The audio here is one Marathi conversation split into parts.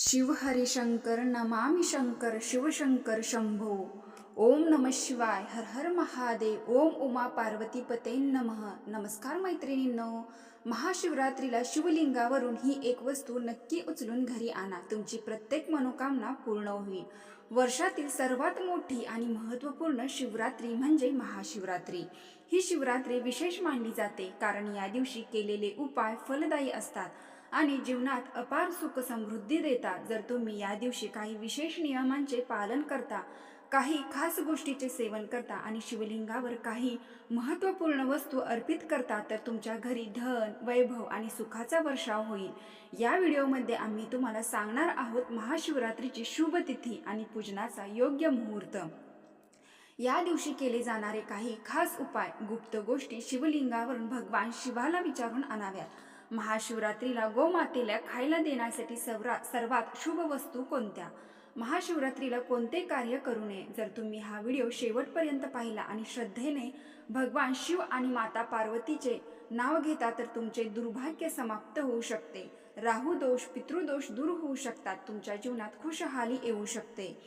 शिव हरी शंकर नमामि शंकर शिवशंकर शंभो। ओम नम शिवाय। हर हर महादेव। ओम उमा पार्वती पते नमः। नमस्कार मैत्रिणींनो। महाशिवरात्रीला शिवलिंगावरून ही एक वस्तू नक्की उचलून घरी आणा. तुमची प्रत्येक मनोकामना पूर्ण होईल. वर्षातील सर्वात मोठी आणि महत्त्वपूर्ण शिवरात्री म्हणजे महाशिवरात्री. ही शिवरात्री विशेष मानली जाते कारण या दिवशी केलेले उपाय फलदायी असतात. आणि जीवनात अपार सुख समृद्धी देता जर तुम्ही या दिवशी काही विशेष नियमांचे पालन करता काही खास गोष्टीचे सेवन करता आणि शिवलिंगावर काही महत्त्वपूर्ण वस्तू अर्पित करता तर तुमच्या घरी धन वैभव आणि सुखाचा वर्षाव होईल. या व्हिडिओमध्ये आम्ही तुम्हाला सांगणार आहोत महाशिवरात्रीची शुभ तिथी आणि पूजनाचा योग्य मुहूर्त. या दिवशी केले जाणारे काही खास उपाय गुप्त गोष्टी शिवलिंगावरून भगवान शिवाला विचारून आणाव्यात. महाशिवरात्रीला गोमातेला खायला देण्यासाठी सर्वा सर्वात शुभ वस्तू कोणत्या? महाशिवरात्रीला कोणते कार्य करू नये? जर तुम्ही हा व्हिडिओ शेवटपर्यंत पाहिला आणि श्रद्धेने भगवान शिव आणि माता पार्वतीचे नाव घेता तर तुमचे दुर्भाग्य समाप्त होऊ शकते. राहू दोष पितृदोष दूर होऊ शकतात. तुमच्या जीवनात खुशहाली येऊ शकते.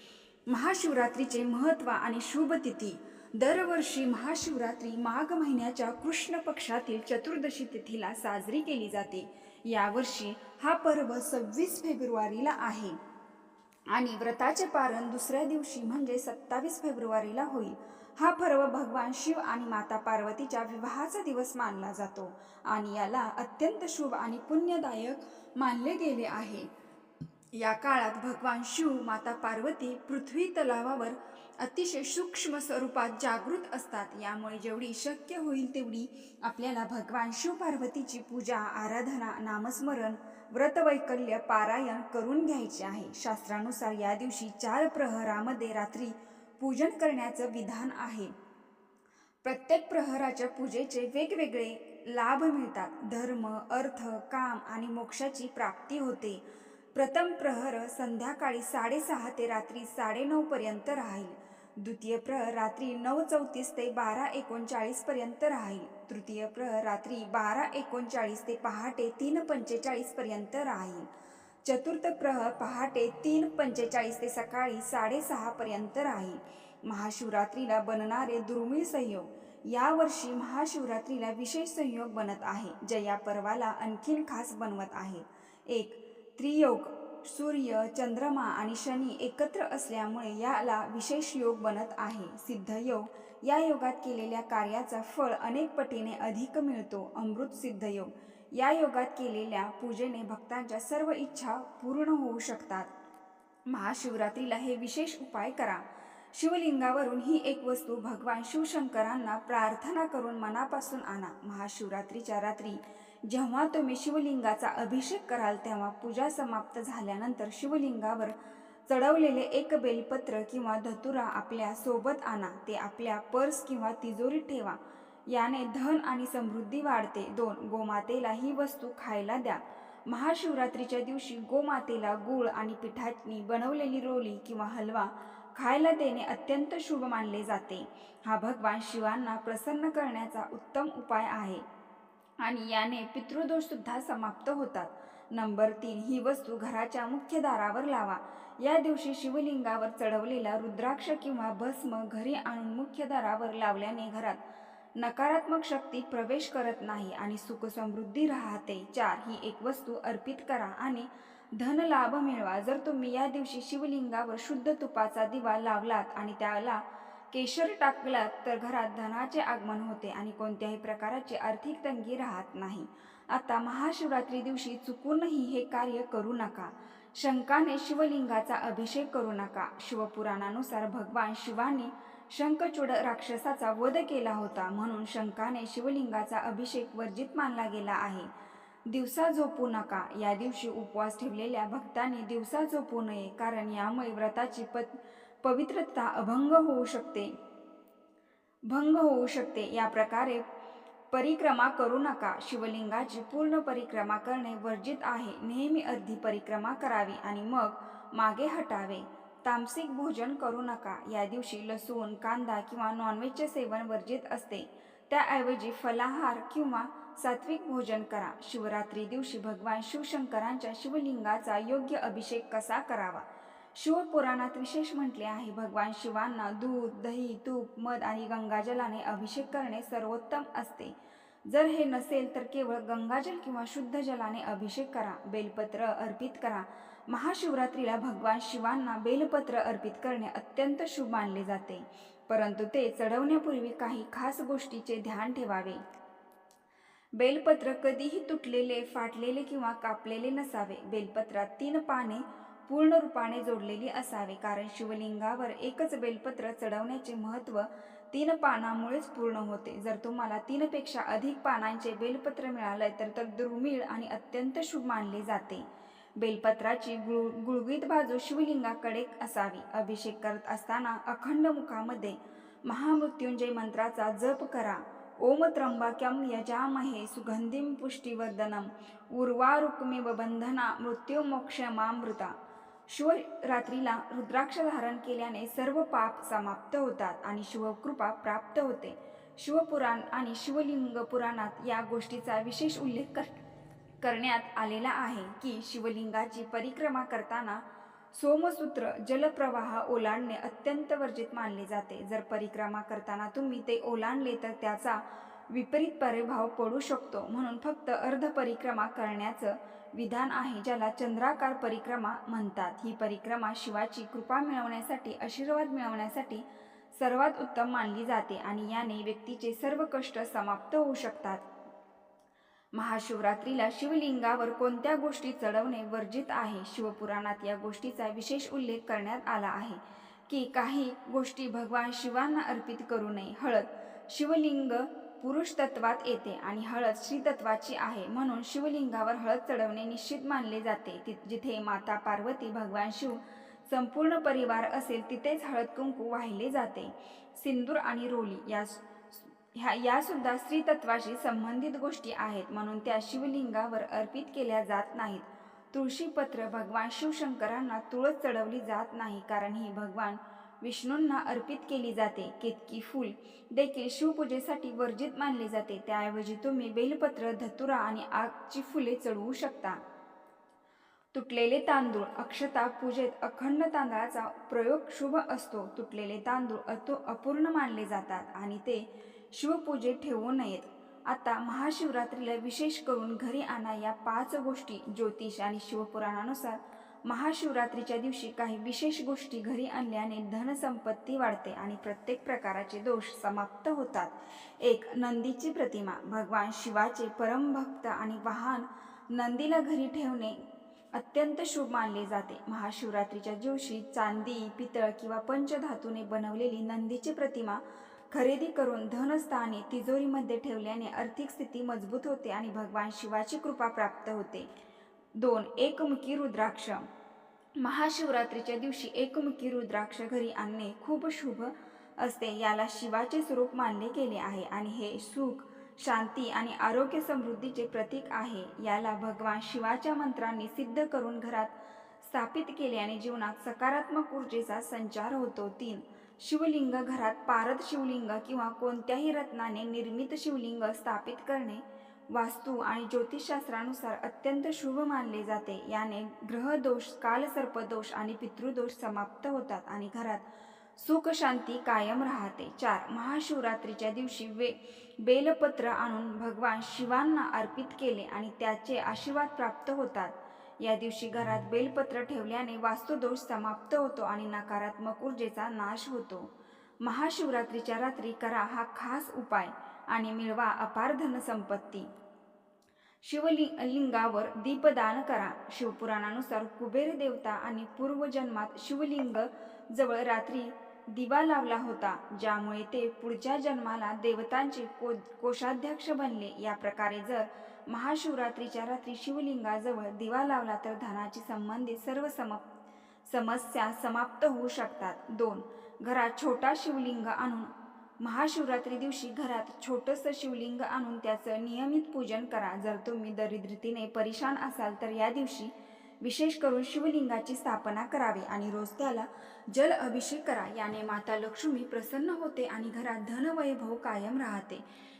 महाशिवरात्रीचे महत्त्व आणि शुभ तिथी. दरवर्षी महाशिवरात्री माघ महिन्याच्या कृष्ण पक्षातील चतुर्दशी तिथीला साजरी केली जाते. यावर्षी हा पर्व सव्वीस फेब्रुवारीला आहे. आणि व्रताचे पारण दुसऱ्या दिवशी म्हणजे सत्तावीस फेब्रुवारीला होईल. हा पर्व भगवान शिव आणि माता पार्वतीच्या विवाहाचा दिवस मानला जातो आणि याला अत्यंत शुभ आणि पुण्यदायक मानले गेले आहे. या काळात भगवान शिव माता पार्वती पृथ्वी तलावावर अतिशय सूक्ष्म स्वरूपात जागृत असतात. यामुळे जेवढी शक्य होईल तेवढी आपल्याला भगवान शिव पार्वतीची पूजा आराधना नामस्मरण व्रतवैकल्य पारायण करून घ्यायचे आहे. शास्त्रानुसार या दिवशी चार प्रहरामध्ये रात्री पूजन करण्याचं विधान आहे. प्रत्येक प्रहराच्या पूजेचे वेगवेगळे लाभ मिळतात. धर्म अर्थ काम आणि मोक्षाची प्राप्ती होते. प्रथम प्रहर संध्याकाळी साडेसहा ते रात्री साडेनऊपर्यंत राहील. द्वितीय प्रहर रात्री नऊ चौतीस ते बारा एकोणचाळीस पर्यंत राहील. तृतीय प्रहर रात्री बारा एकोणचाळीस ते पहाटे तीन पंचेचाळीस पर्यंत राहील. चतुर्थ प्रहर पहाटे तीन पंचेचाळीस ते सकाळी साडेसहा पर्यंत राहील. महाशिवरात्रीला बनणारे दुर्मिळ संयोग. यावर्षी महाशिवरात्रीला विशेष संयोग बनत आहे जया पर्वाला आणखीन खास बनवत आहे. एक त्रियोग. सूर्य चंद्रमा आणि शनी एकत्र असल्यामुळे याला विशेष योग बनत आहे. सिद्ध योग. या योगात केलेल्या कार्याचा फळ अनेक पटीने अधिक मिळतो. अमृत सिद्ध योग. या योगात केलेल्या पूजेने भक्तांच्या सर्व इच्छा पूर्ण होऊ शकतात. महाशिवरात्रीला हे विशेष उपाय करा. शिवलिंगावरून ही एक वस्तू भगवान शिवशंकरांना प्रार्थना करून मनापासून आणा. महाशिवरात्रीच्या रात्री जेव्हा तुम्ही शिवलिंगाचा अभिषेक कराल तेव्हा पूजा समाप्त झाल्यानंतर शिवलिंगावर चढवलेले एक बेलपत्र किंवा धतुरा आपल्यासोबत आणा. ते आपल्या पर्स किंवा तिजोरीत ठेवा. याने धन आणि समृद्धी वाढते. दोन गोमातेला ही वस्तू खायला द्या. महाशिवरात्रीच्या दिवशी गोमातेला गूळ आणि पिठातनी बनवलेली रोली किंवा हलवा खायला देणे अत्यंत शुभ मानले जाते. हा भगवान शिवांना प्रसन्न करण्याचा उत्तम उपाय आहे. आणि याने पितृदोषसुद्धा समाप्त होतात. नंबर तीन ही वस्तू घराच्या मुख्य दारावर लावा. या दिवशी शिवलिंगावर चढवलेला रुद्राक्ष किंवा भस्म घरी आणून मुख्य दारावर लावल्याने घरात नकारात्मक शक्ती प्रवेश करत नाही आणि सुखसमृद्धी राहते. चार ही एक वस्तू अर्पित करा आणि धन लाभ मिळवा. जर तुम्ही या दिवशी शिवलिंगावर शुद्ध तुपाचा दिवा लावलात आणि त्याला केशर टाकलात तर घरात धनाचे आगमन होते आणि कोणत्याही प्रकाराची आर्थिक तंगी राहत नाही. आता महाशिवरात्री दिवशी चुकूनही हे कार्य करू नका. शंकाने शिवलिंगाचा अभिषेक करू नका. शिवपुराणानुसार भगवान शिवाने शंखचूड राक्षसाचा वध केला होता म्हणून शंकाने शिवलिंगाचा अभिषेक वर्जित मानला गेला आहे. दिवसा झोपू नका. या दिवशी उपवास ठेवलेल्या भक्तांनी दिवसा झोपू नये कारण यामुळे व्रताची पत पवित्रता अभंग होऊ शकते. भंग होऊ शकते. या प्रकारे परिक्रमा करू नका. शिवलिंगाची पूर्ण परिक्रमा करणे वर्जित आहे. नेहमी अर्धी परिक्रमा करावी आणि मग मागे हटावे. तामसिक भोजन करू नका. या दिवशी लसूण कांदा किंवा नॉनव्हेजचे सेवन वर्जित असते. त्याऐवजी फलाहार किंवा सात्विक भोजन करा. शिवरात्री दिवशी भगवान शिवशंकरांच्या शिवलिंगाचा योग्य अभिषेक कसा करावा? शिवपुराणात विशेष म्हटले आहे भगवान शिवांना दूध दही तूप मध आणि गंगाजलाने अभिषेक करणे सर्वोत्तम असते. जर हे नसेल तर केवळ गंगाजल किंवा शुद्ध जलाने अभिषेक करा बेलपत्र अर्पित करा. महाशिवरात्रीला भगवान शिवांना बेलपत्र अर्पित करणे अत्यंत शुभ मानले जाते. परंतु ते चढवण्यापूर्वी काही खास गोष्टीचे ध्यान ठेवावे. बेलपत्र कधीही तुटलेले फाटलेले किंवा कापलेले नसावे. बेलपत्रात तीन पाने पूर्ण रूपाने जोडलेली असावी. कारण शिवलिंगावर एकच बेलपत्र चढवण्याचे महत्त्व तीन पानामुळेच पूर्ण होते. जर तुम्हाला तीनपेक्षा अधिक पानांचे बेलपत्र मिळाले तर तर दुर्मिळ आणि अत्यंत शुभ मानले जाते. बेलपत्राची गुळ गुळगुळीत बाजू शिवलिंगाकडे असावी. अभिषेक करत असताना अखंड मुखामध्ये महामृत्युंजय मंत्राचा जप करा. ओम त्र्यंबक्यम यजामहे सुगंधीम पुष्टिवर्धनम. उर्वारुक्मिव बंधना मृत्युमोक्षमामृता. शिवरात्रीला रुद्राक्ष धारण केल्याने सर्व पाप समाप्त होतात आणि शिवकृपा प्राप्त होते. शिवपुराण आणि शिवलिंग पुराणात या गोष्टीचा विशेष उल्लेख कर करण्यात आलेला आहे की शिवलिंगाची परिक्रमा करताना सोमसूत्र जलप्रवाह ओलांडणे अत्यंत वर्जित मानले जाते. जर परिक्रमा करताना तुम्ही ते ओलांडले तर त्याचा विपरीत प्रभाव पडू शकतो. म्हणून फक्त अर्ध परिक्रमा करण्याचं विधान आहे ज्याला चंद्राकार परिक्रमा म्हणतात. ही परिक्रमा शिवाची कृपा मिळवण्यासाठी आशीर्वाद मिळवण्यासाठी सर्वात उत्तम मानली जाते आणि याने व्यक्तीचे सर्व कष्ट समाप्त होऊ शकतात. महाशिवरात्रीला शिवलिंगावर कोणत्या गोष्टी चढवणे वर्जित आहे? शिवपुराणात या गोष्टीचा विशेष उल्लेख करण्यात आला आहे की काही गोष्टी भगवान शिवांना अर्पित करू नये. हळद शिवलिंग पुरुष तत्वात येते आणि हळद श्री तत्वाची आहे. म्हणून शिवलिंगावर हळद चढवणे निश्चित मानले जाते. ति जिथे माता पार्वती भगवान शिव संपूर्ण परिवार असेल तिथेच हळद कुंकू वाहिले जाते. सिंदूर आणि रोली या ह्या यासुद्धा स्त्रीतत्वाशी संबंधित गोष्टी आहेत. म्हणून त्या शिवलिंगावर अर्पित केल्या जात नाहीत. तुळशीपत्र भगवान शिवशंकरांना तुळस चढवली जात नाही. कारण ही भगवान विष्णूंना अर्पित केली जाते. केतकी फूल देखील शिवपूजेसाठी वर्जित मानले जाते. त्याऐवजी तुम्ही बेलपत्र धतुरा आणि आगची फुले चढवू शकता. तुटलेले तांदूळ अक्षता पूजेत अखंड तांदळाचा प्रयोग शुभ असतो. तुटलेले तांदूळ अतो अपूर्ण मानले जातात आणि ते शिवपूजेत ठेवू नयेत. आता महाशिवरात्रीला विशेष करून घरी आणा या पाच गोष्टी ज्योतिष आणि शिवपुराणानुसार महाशिवरात्रीच्या दिवशी काही विशेष गोष्टी घरी आणल्याने धनसंपत्ती वाढते आणि प्रत्येक प्रकाराचे दोष समाप्त होतात. एक नंदीची प्रतिमा. भगवान शिवाचे परमभक्त आणि वाहन नंदीला घरी ठेवणे अत्यंत शुभ मानले जाते. महाशिवरात्रीच्या दिवशी चांदी पितळ किंवा पंचधातूने बनवलेली नंदीची प्रतिमा खरेदी करून धनस्थाने तिजोरीमध्ये ठेवल्याने आर्थिक स्थिती मजबूत होते आणि भगवान शिवाची कृपा प्राप्त होते. दोन एकमुखी रुद्राक्ष. महाशिवरात्रीच्या दिवशी एकमुखी रुद्राक्ष घरी आणणे खूप शुभ असते. याला शिवाचे स्वरूप मानले गेले आहे आणि हे सुख शांती आणि आरोग्य समृद्धीचे प्रतीक आहे. याला भगवान शिवाच्या मंत्रांनी सिद्ध करून घरात स्थापित केले आणि जीवनात सकारात्मक ऊर्जेचा संचार होतो. तीन शिवलिंग घरात पारद शिवलिंग किंवा कोणत्याही रत्नाने निर्मित शिवलिंग स्थापित करणे वास्तू आणि ज्योतिषशास्त्रानुसार अत्यंत शुभ मानले जाते. याने ग्रहदोष कालसर्पदोष आणि पितृदोष समाप्त होतात आणि घरात सुख शांती कायम राहते. चार महाशिवरात्रीच्या दिवशी वे बेलपत्र आणून भगवान शिवांना अर्पित केले आणि त्याचे आशीर्वाद प्राप्त होतात. या दिवशी घरात बेलपत्र ठेवल्याने वास्तुदोष समाप्त होतो आणि नकारात्मक ऊर्जेचा नाश होतो. महाशिवरात्रीच्या रात्री करा हा खास उपाय. आणि मिळवा अपार धनसंपत्ती. शिवलिंग लिंगावर दीपदान करा. शिवपुराणानुसार कुबेर देवता आणि पूर्वजन्मात शिवलिंग जवळ रात्री दिवा लावला होता ज्यामुळे ते पुढच्या जन्माला देवतांचे को कोषाध्यक्ष बनले. या प्रकारे जर महाशिवरात्रीच्या रात्री शिवलिंगाजवळ दिवा लावला तर धनाची संबंधित सर्व सम समस्या समाप्त होऊ शकतात. दोन घरात छोटा शिवलिंग आणून महाशिवरात्री दिवशी घरात छोटंसं शिवलिंग आणून त्याचं नियमित पूजन करा. जर तुम्ही दरिद्रतेने परेशान असाल तर या दिवशी विशेष करून शिवलिंगाची स्थापना करावी आणि रोज त्याला जल अभिषेक करा. याने माता लक्ष्मी प्रसन्न होते आणि घरात धनवैभव कायम राहते.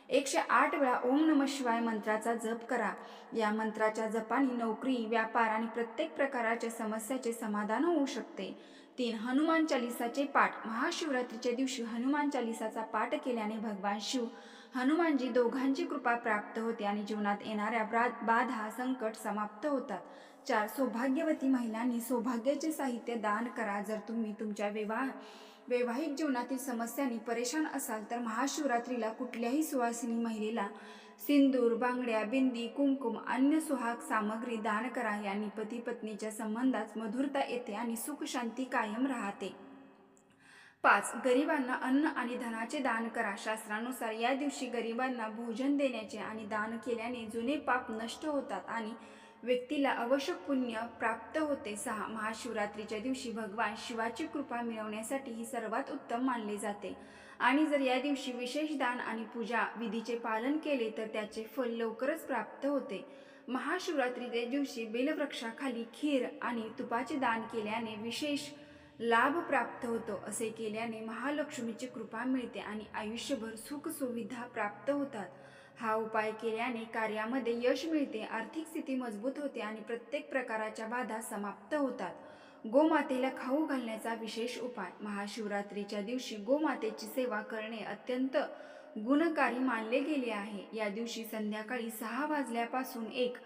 एकशे आठ वेळा ओम नम शिवाय मंत्राचा जप करा. या मंत्राच्या जपाने नोकरी व्यापार आणि प्रत्येक प्रकारच्या समस्याचे समाधान होऊ शकते. तीन हनुमान चालिसाचे पाठ. महाशिवरात्रीच्या दिवशी हनुमान चालिसाचा पाठ केल्याने भगवान शिव हनुमानजी दोघांची कृपा प्राप्त होते आणि जीवनात येणाऱ्या बाधा संकट समाप्त होतात. चार सौभाग्यवती महिलांनी सौभाग्याचे साहित्य दान करा. जर तुम्ही तुमच्या विवाह वैवाहिक जीवनातील समस्यांनी परेशान असाल तर महाशिवरात्रीला कुठल्याही सुवासिनी महिलेला सिंदूर बांगड्या बिंदी कुंकुम अन्य सुहाग सामग्री दान करा यांनी पती पत्नीच्या संबंधात मधुरता येते आणि सुख शांती कायम राहते. पाच गरिबांना अन्न आणि धनाचे दान करा. शास्त्रानुसार या दिवशी गरिबांना भोजन देण्याचे आणि दान केल्याने जुने पाप नष्ट होतात आणि व्यक्तीला आवश्यक पुण्य प्राप्त होते. सहा महाशिवरात्रीच्या दिवशी भगवान शिवाची कृपा मिळवण्यासाठी ही सर्वात उत्तम मानले जाते. आणि जर या दिवशी विशेष दान आणि पूजा विधीचे पालन केले तर त्याचे फल लवकरच प्राप्त होते. महाशिवरात्रीच्या दिवशी बेलवृक्षाखाली खीर आणि तुपाचे दान केल्याने विशेष लाभ प्राप्त होतो असे केल्याने महालक्ष्मीची कृपा मिळते आणि आयुष्यभर सुख सुविधा प्राप्त होतात. हा उपाय केल्याने कार्यामध्ये यश मिळते आर्थिक स्थिती मजबूत होते आणि प्रत्येक प्रकाराच्या बाधा समाप्त होतात. गोमातेला खाऊ घालण्याचा विशेष उपाय. महाशिवरात्रीच्या दिवशी गोमातेची सेवा करणे अत्यंत गुणकारी मानले गेले आहे. या दिवशी संध्याकाळी सहा वाजल्यापासून एक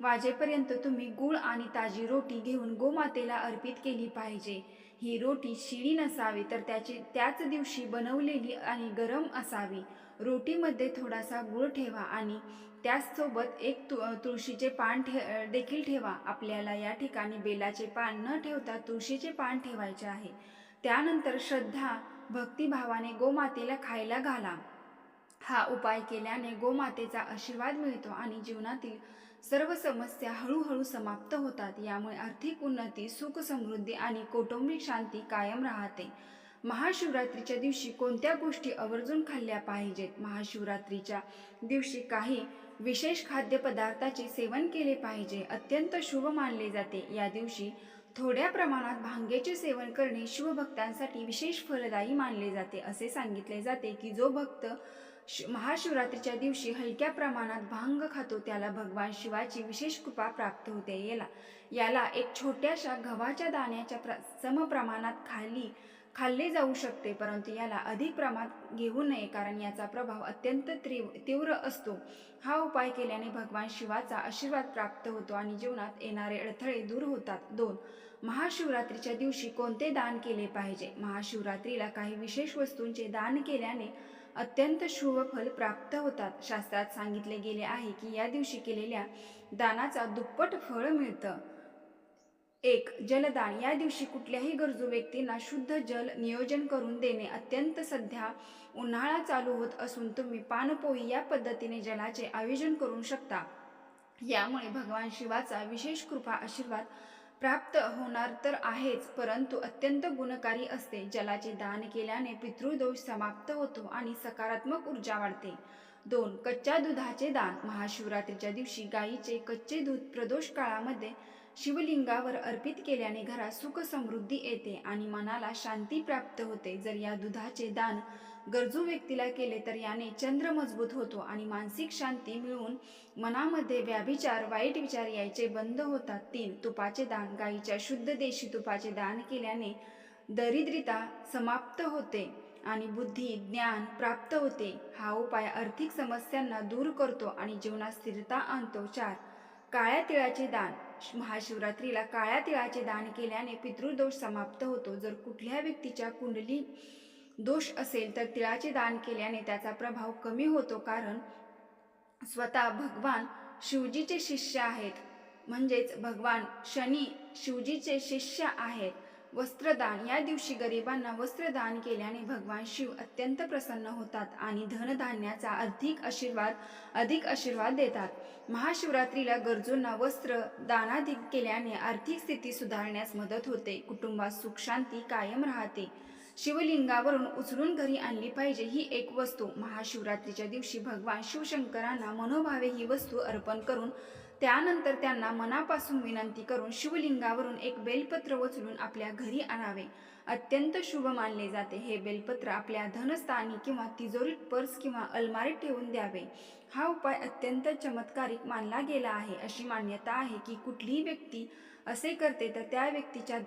वाजेपर्यंत तुम्ही गुळ आणि ताजी रोटी घेऊन गोमातेला अर्पित केली पाहिजे. ही रोटी शिळी नसावी तर त्याची त्याच दिवशी बनवलेली आणि गरम असावी. रोटीमध्ये थोडासा गुळ ठेवा आणि त्याचसोबत एक तु तुळशीचे पान ठे देखील ठेवा. आपल्याला या ठिकाणी बेलाचे पान न ठेवता तुळशीचे पान ठेवायचे आहे. त्यानंतर श्रद्धा भक्तिभावाने गोमातेला खायला घाला. हा उपाय केल्याने गोमातेचा आशीर्वाद मिळतो आणि जीवनातील सर्व समस्या हळूहळू समाप्त होतात. यामुळे आर्थिक उन्नती सुख समृद्धी आणि कौटुंबिक शांती कायम राहते. महाशिवरात्रीच्या दिवशी कोणत्या गोष्टी आवर्जून खाल्ल्या पाहिजेत? महाशिवरात्रीच्या दिवशी काही विशेष खाद्यपदार्थाचे सेवन केले पाहिजे. अत्यंत शुभ मानले जाते. या दिवशी थोड्या प्रमाणात भांगेचे सेवन करणे शिवभक्तांसाठी विशेष फलदायी मानले जाते. असे सांगितले जाते की जो भक्त शि- महाशिवरात्रीच्या दिवशी हलक्या प्रमाणात भांग खातो त्याला भगवान शिवाची विशेष कृपा प्राप्त होते. याला याला एक छोट्याशा गव्हाच्या दाण्याच्या प्र समप्रमाणात खाली खाल्ले जाऊ शकते परंतु याला अधिक प्रमाणात घेऊ नये कारण याचा प्रभाव अत्यंत तीव्र तीव्र असतो. हा उपाय केल्याने भगवान शिवाचा आशीर्वाद प्राप्त होतो आणि जीवनात येणारे अडथळे दूर होतात. दोन महाशिवरात्रीच्या दिवशी कोणते दान केले पाहिजे? महाशिवरात्रीला काही विशेष वस्तूंचे दान केल्याने अत्यंत शुभ फल प्राप्त होतात. शास्त्रात सांगितले गेले आहे की या दिवशी केलेल्या दानाचा दुप्पट फळ मिळतं. एक जलदान. या दिवशी कुठल्याही गरजू व्यक्तींना शुद्ध जल नियोजन करून देणे अत्यंत सध्या उन्हाळा चालू होत असून तुम्ही पानपोई या पद्धतीने जलाचे आयोजन करू शकता. यामुळे भगवान शिवाचा विशेष कृपा आशीर्वाद प्राप्त होणार तर आहेच परंतु अत्यंत गुणकारी असते. जलाचे दान केल्याने पितृदोष समाप्त होतो आणि सकारात्मक ऊर्जा वाढते. दोन कच्च्या दुधाचे दान. महाशिवरात्रीच्या दिवशी गायीचे कच्चे दूध प्रदोष काळामध्ये शिवलिंगावर अर्पित केल्याने घरात सुख समृद्धी येते आणि मनाला शांती प्राप्त होते. जर या दुधाचे दान गरजू व्यक्तीला केले तर याने चंद्र मजबूत होतो आणि मानसिक शांती मिळून मनामध्ये व्याभिचार वाईट विचार यायचे बंद होतात. तीन तुपाचे दान. गाईच्या शुद्ध देशी तुपाचे दान केल्याने दरिद्रता समाप्त होते आणि बुद्धी ज्ञान प्राप्त होते. हा उपाय आर्थिक समस्यांना दूर करतो आणि जीवनात स्थिरता आणतो. चार काळ्या तिळाचे दान. महाशिवरात्रीला काळ्या तिळाचे दान केल्याने पितृदोष समाप्त होतो. जर कुठल्या व्यक्तीच्या कुंडली दोष असेल तर तिळाचे दान केल्याने त्याचा प्रभाव कमी होतो कारण स्वतः भगवान शिवजीचे शिष्य आहेत. म्हणजेच भगवान शनी शिवजीचे शिष्य आहेत. वस्त्रदान. या दिवशी गरिबांना वस्त्रदान केल्याने भगवान शिव अत्यंत प्रसन्न होतात आणि धनधान्याचा अधिक आशीर्वाद अधिक आशीर्वाद देतात. महाशिवरात्रीला गरजूंना वस्त्र दानाधिक केल्याने आर्थिक स्थिती सुधारण्यास मदत होते. कुटुंबात सुख शांती कायम राहते. शिवलिंगावरून उचलून घरी आणली पाहिजे ही एक वस्तू. महाशिवरात्रीच्या दिवशी भगवान शिवशंकरांना मनोभावे ही वस्तू अर्पण करून त्यानंतर त्यांना मनापासून विनंती करून शिवलिंगावरून एक बेलपत्र उचलून आपल्या घरी आणावे. अत्यंत शुभ मानले जाते. हे बेलपत्र आपल्या धनस्थानी किंवा तिजोरीत पर्स किंवा अलमारीत ठेवून द्यावे. हा उपाय अत्यंत चमत्कारिक मानला गेला आहे. अशी मान्यता आहे की कुठलीही व्यक्ती असे करते तर त्या व्यक्तीच्या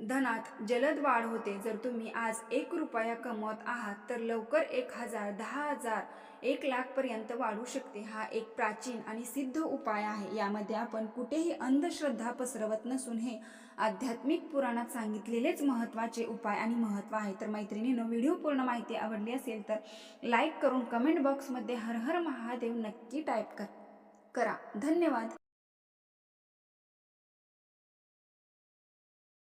धनात जलद वाढ होते. जर तुम्ही आज एक रुपया कमवत आहात तर लवकर एक हजार दहा हजार एक लाखपर्यंत वाढू शकते. हा एक प्राचीन आणि सिद्ध उपाय आहे. यामध्ये आपण कुठेही अंधश्रद्धा पसरवत नसून हे आध्यात्मिक पुराणात सांगितलेलेच महत्त्वाचे उपाय आणि महत्त्व आहे. तर मैत्रिणीनं व्हिडिओ पूर्ण माहिती आवडली असेल तर लाईक करून कमेंट बॉक्समध्ये हर हर महादेव नक्की टाईप कर करा. धन्यवाद.